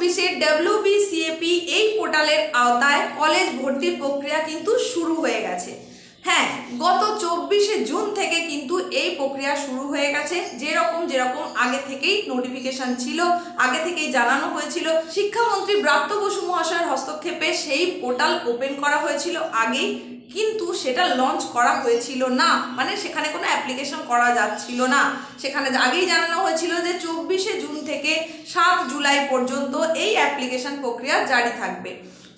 চব্বিশে ডাব্লিউবিসিএপি এই পোর্টালের আওতায় কলেজ ভর্তির প্রক্রিয়া কিন্তু শুরু হয়ে গেছে। হ্যাঁ গত চব্বিশে জুন থেকে কিন্তু এই প্রক্রিয়া শুরু হয়ে গেছে। যেরকম যেরকম আগে থেকেই নোটিফিকেশন ছিল, আগে থেকেই জানানো হয়েছিল। শিক্ষামন্ত্রী ব্রাত্য বসু মহাশয়ের হস্তক্ষেপে সেই পোর্টাল ওপেন করা হয়েছিল আগেই, কিন্তু সেটা লঞ্চ করা হয়েছিল না। মানে সেখানে কোনো অ্যাপ্লিকেশন করা যাচ্ছিল না। সেখানে আগেই জানানো হয়েছিল যে চব্বিশে জুন থেকে সাত জুলাই পর্যন্ত এই অ্যাপ্লিকেশন প্রক্রিয়া জারি থাকবে।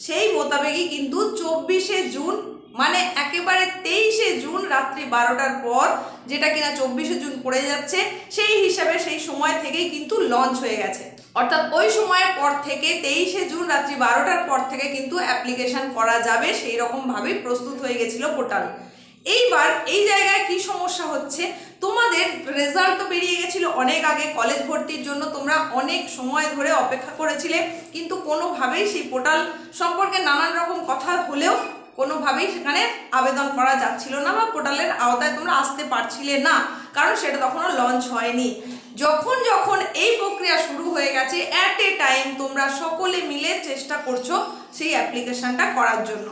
সেই মোতাবেকই কিন্তু চব্বিশে জুন মানে একেবারে তেইশে জুন রাত্রি বারোটার পর, যেটা কিনা চব্বিশে জুন পড়ে যাচ্ছে, সেই হিসাবে সেই সময় থেকেই কিন্তু লঞ্চ হয়ে গেছে। অর্থাৎ ওই সময়ের পর থেকে, তেইশে জুন রাত্রি বারোটার পর থেকে কিন্তু অ্যাপ্লিকেশন করা যাবে, সেই রকমভাবেই প্রস্তুত হয়ে গেছিল পোর্টাল এইবার এই জায়গায় কি সমস্যা হচ্ছে? তোমাদের রেজাল্ট তো বেরিয়ে গেছিল অনেক আগে কলেজ ভর্তির জন্য তোমরা অনেক সময় ধরে অপেক্ষা করেছিলে, কিন্তু কোনোভাবেই সেই পোর্টাল সম্পর্কে নানান রকম কথা হলেও কোনোভাবেই সেখানে আবেদন করা যাচ্ছিল না বা পোর্টালের আওতায় তোমরা আসতে পারছিলে না, কারণ সেটা তখনও লঞ্চ হয়নি। যখন যখন এই প্রক্রিয়া শুরু হয়ে গেছে অ্যাট এ টাইম তোমরা সকলে মিলে চেষ্টা করছ সেই অ্যাপ্লিকেশনটা করার জন্য।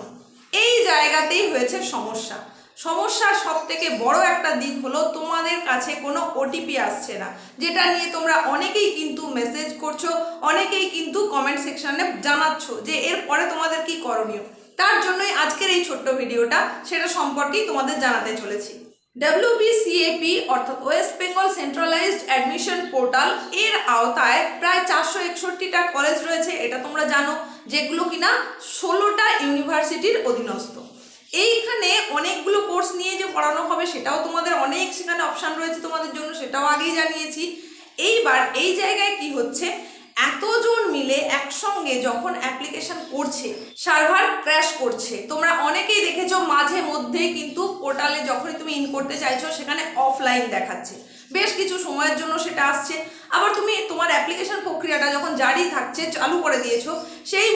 এই জায়গাতেই হয়েছে সমস্যা। সমস্যার সব থেকে বড় একটা দিক হলো তোমাদের কাছে কোনো ওটিপি আসছে না, যেটা নিয়ে তোমরা অনেকেই কিন্তু মেসেজ করছ, অনেকেই কিন্তু কমেন্ট সেকশনে জানাচ্ছ যে এরপরে তোমাদের কি করণীয়। তার জন্যই আজকের এই ছোট্ট ভিডিওটা সেটা সম্পর্কেই তোমাদের জানাতে চলেছি। ডাব্লিউবিসিএপি অর্থাৎ West Bengal centralised admission portal এর আওতায় প্রায় চারশো একষট্টিটা কলেজ রয়েছে, এটা তোমরা জানো, যেগুলো কিনা ষোলোটা ইউনিভার্সিটির অধীনস্থ। এইখানে অনেকগুলো কোর্স নিয়ে যে পড়ানো হবে, সেটাও তোমাদের অনেক সেখানে অপশান রয়েছে তোমাদের জন্য, সেটাও আগেই জানিয়েছি। এইবার এই জায়গায় কি হচ্ছে এতজন মিলে একসঙ্গে যখন অ্যাপ্লিকেশন করছে সার্ভার ক্র্যাশ করছে, তোমরা অনেকেই দেখেছ মাঝে মধ্যে কিন্তু পোর্টালে যখনই তুমি ইন করতে চাইছো, সেখানে অফলাইন দেখাচ্ছে। বেশ কিছু সময়ের জন্য সেটা আসছে। আবার তুমি তোমার অ্যাপ্লিকেশন প্রক্রিয়াটা যখন জারি থাকছে, চালু করে দিয়েছ, সেই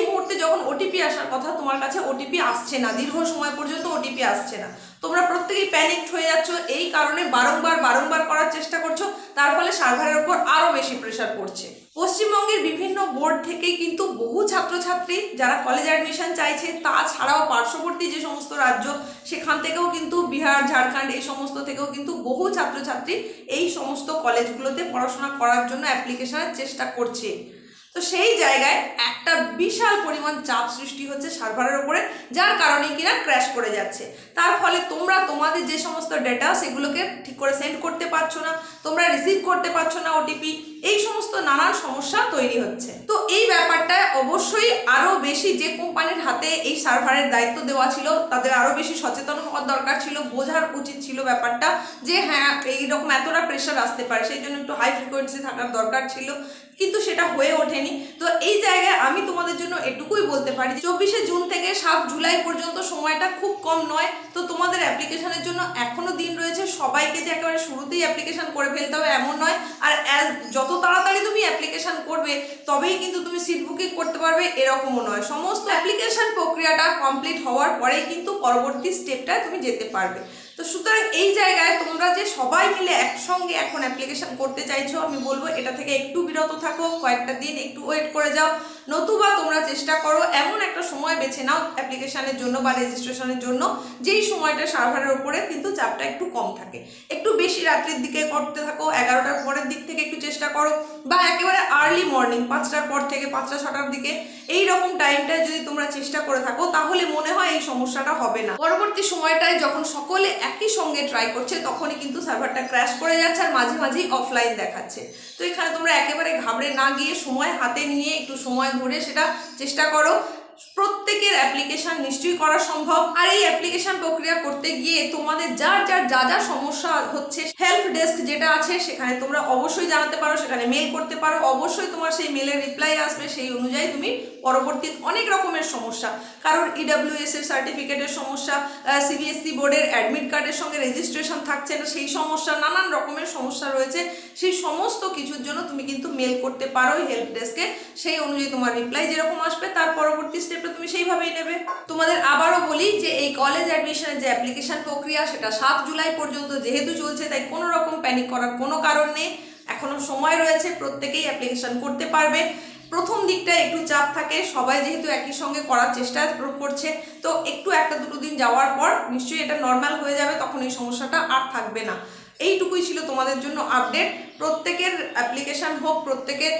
যখন ওটিপি আসার কথা তোমার কাছে ওটিপি আসছে না, দীর্ঘ সময় পর্যন্ত ওটিপি আসছে না। তোমরা প্রত্যেকেই প্যানিকড হয়ে যাচ্ছ, এই কারণে বারংবার বারংবার করার চেষ্টা করছ, তার ফলে সার্ভারের উপর আরও বেশি প্রেশার পড়ছে। পশ্চিমবঙ্গের বিভিন্ন বোর্ড থেকেই কিন্তু বহু ছাত্রছাত্রী যারা কলেজ অ্যাডমিশন চাইছে, তাছাড়াও পার্শ্ববর্তী যে সমস্ত রাজ্য, সেখান থেকেও কিন্তু বিহার, ঝাড়খণ্ড, এই সমস্ত থেকেও কিন্তু বহু ছাত্রছাত্রী এই সমস্ত কলেজগুলোতে পড়াশোনা করার জন্য অ্যাপ্লিকেশনের চেষ্টা করছে। তো সেই জায়গায় একটা বিশাল পরিমাণ চাপ সৃষ্টি হচ্ছে সার্ভারের উপরে, যার কারণে কিনা ক্র্যাশ করে যাচ্ছে। তার ফলে তোমরা তোমাদের যে সমস্ত ডেটা সেগুলোকে ঠিক করে সেন্ড করতে পারছ না, তোমরা রিসিভ করতে পারছ না ওটিপি এই সমস্ত নানান সমস্যা তৈরি হচ্ছে। তো এই ব্যাপারটায় অবশ্যই আরও বেশি যে কোম্পানির হাতে এই সার্ভারের দায়িত্ব দেওয়া ছিল, তাদের আরও বেশি সচেতন হওয়ার দরকার ছিল, বোঝার উচিত ছিল ব্যাপারটা যে হ্যাঁ এইরকম এতটা প্রেশার আসতে পারে, সেই জন্য একটু হাই ফ্রিকোয়েন্সি থাকার দরকার ছিল। কিন্তু সেটা হয়ে ওঠেনি। তো এই জায়গায় আমি তোমাদের জন্য এটুকুই বলতে পারি চব্বিশে জুন থেকে সাত জুলাই পর্যন্ত সময়টা খুব কম নয়। তো তোমাদের অ্যাপ্লিকেশনের জন্য এখনও দিন রয়েছে। সবাইকে যে একেবারে শুরুতেই অ্যাপ্লিকেশন করে ফেলতে হবে এমন নয়। আর যত তাড়াতাড়ি তুমি অ্যাপ্লিকেশান করবে, তবেই কিন্তু তুমি সিট বুকিং করতে পারবে, এরকমও নয়। সমস্ত অ্যাপ্লিকেশন প্রক্রিয়াটা কমপ্লিট হওয়ার পরেই কিন্তু পরবর্তী স্টেপটায় তুমি যেতে পারবে। তো সুতরাং এই জায়গায় তোমরা যে সবাই মিলে একসঙ্গে এখন অ্যাপ্লিকেশন করতে চাইছো, আমি বলব এটা থেকে একটু বিরত থাকো, কয়েকটা দিন একটু ওয়েট করে যাও। নতুবা তোমরা চেষ্টা করো এমন একটা সময় বেছে নাও অ্যাপ্লিকেশনের জন্য বা রেজিস্ট্রেশনের জন্য, যেই সময়টা সার্ভারের উপরে কিন্তু চাপটা একটু কম থাকে। একটু বেশি রাত্রির দিকে করতে থাকো, এগারোটার পরের দিক থেকে একটু চেষ্টা করো, বা একেবারে আর্লি মর্নিং পাঁচটার পর থেকে পাঁচটা, ছটার দিকে এই রকম টাইমটায় যদি তোমরা চেষ্টা করে থাকো, তাহলে মনে হয় এই সমস্যাটা হবে না। পরবর্তী সময়টায় যখন সকলে একই সঙ্গে ট্রাই করছে, তখনই কিন্তু সার্ভারটা ক্র্যাশ করে যাচ্ছে আর মাঝে মাঝেই অফলাইন দেখাচ্ছে। তো এখানে তোমরা একেবারে ঘাবড়ে না গিয়ে সময় হাতে নিয়ে একটু সময় ধরে সেটা চেষ্টা করো। প্রত্যেকের অ্যাপ্লিকেশন নিশ্চয়ই করা সম্ভব। আর এই অ্যাপ্লিকেশন প্রক্রিয়া করতে গিয়ে তোমাদের যার যার যা যা সমস্যা হচ্ছে হেল্প ডেস্ক যেটা আছে, সেখানে তোমরা অবশ্যই জানাতে পারো, সেখানে মেল করতে পারো। অবশ্যই তোমার সেই মেলের রিপ্লাই আসবে, সেই অনুযায়ী তুমি পরবর্তী অনেক রকমের সমস্যা। কারোর ইডাব্লিউএস এর সার্টিফিকেটের সমস্যা সিবিএসসি বোর্ডের অ্যাডমিট কার্ডের সঙ্গে রেজিস্ট্রেশন থাকছে না, সেই সমস্যা, নানান রকমের সমস্যা রয়েছে। সেই সমস্ত কিছুর জন্য তুমি কিন্তু মেল করতে পারো হেল্প ডেস্কে সেই অনুযায়ী তোমার রিপ্লাই যেরকম আসবে, তার পরবর্তী স্টেপটা তুমি সেইভাবেই নেবে। তোমাদের আবারও বলি যে এই কলেজ অ্যাডমিশনের যে অ্যাপ্লিকেশন প্রক্রিয়া, সেটা সাত জুলাই পর্যন্ত যেহেতু চলছে, তাই কোনো রকম প্যানিক করার কোনো কারণ নেই। এখনও সময় রয়েছে, প্রত্যেকেই অ্যাপ্লিকেশন করতে পারবে। প্রথম দিকটা একটু চাপ থাকে, সবাই যেহেতু একই সঙ্গে করার চেষ্টা করছে। তো একটু একটা দুটো দিন যাওয়ার পর নিশ্চয়ই এটা নর্মাল হয়ে যাবে, তখন এই সমস্যাটা আর থাকবে না। এইটুকুই ছিল তোমাদের জন্য আপডেট প্রত্যেকের অ্যাপ্লিকেশন হোক, প্রত্যেকের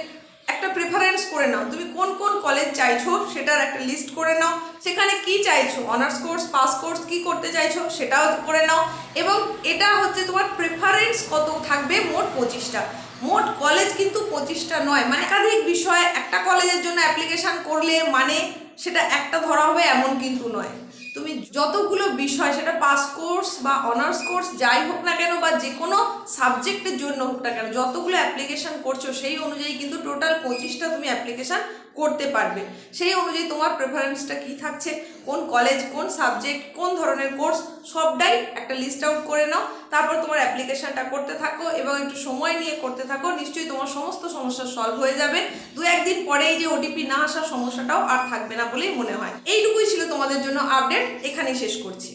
একটা প্রেফারেন্স করে নাও। তুমি কোন কোন কলেজ চাইছো সেটার একটা লিস্ট করে নাও। সেখানে কি চাইছো? অনার্স কোর্স পাস কোর্স কি করতে চাইছো সেটাও করে নাও। এবং এটা হচ্ছে তোমার প্রেফারেন্স কত থাকবে? মোট পঁচিশটা। মোট কলেজ কিন্তু পঁচিশটা নয়। মানে একাধিক বিষয় একটা কলেজের জন্য অ্যাপ্লিকেশন করলে মানে সেটা একটা ধরা হবে এমন কিন্তু নয়। তুমি যতগুলো বিষয়, সেটা পাস কোর্স বা অনার্স কোর্স যাই হোক না কেন বা যে কোনো সাবজেক্টের জন্য হোক না কেন, যতগুলো অ্যাপ্লিকেশান করছ, সেই অনুযায়ী কিন্তু টোটাল পঁচিশটা তুমি অ্যাপ্লিকেশান করতে পারবে। সেই অনুযায়ী তোমার প্রেফারেন্সটা কী থাকছে? কোন কলেজ কোন সাবজেক্ট কোন ধরনের কোর্স সবটাই একটা লিস্ট আউট করে নাও। তারপর তোমার অ্যাপ্লিকেশানটা করতে থাকো এবং একটু সময় নিয়ে করতে থাকো, নিশ্চয়ই তোমার সমস্ত সমস্যা সলভ হয়ে যাবে। দু একদিন পরে এই যে ওটিপি না আসার সমস্যাটাও আর থাকবে না বলেই মনে হয়। এইটুকুই ছিল তোমাদের জন্য আপডেট এখানেই শেষ করছি।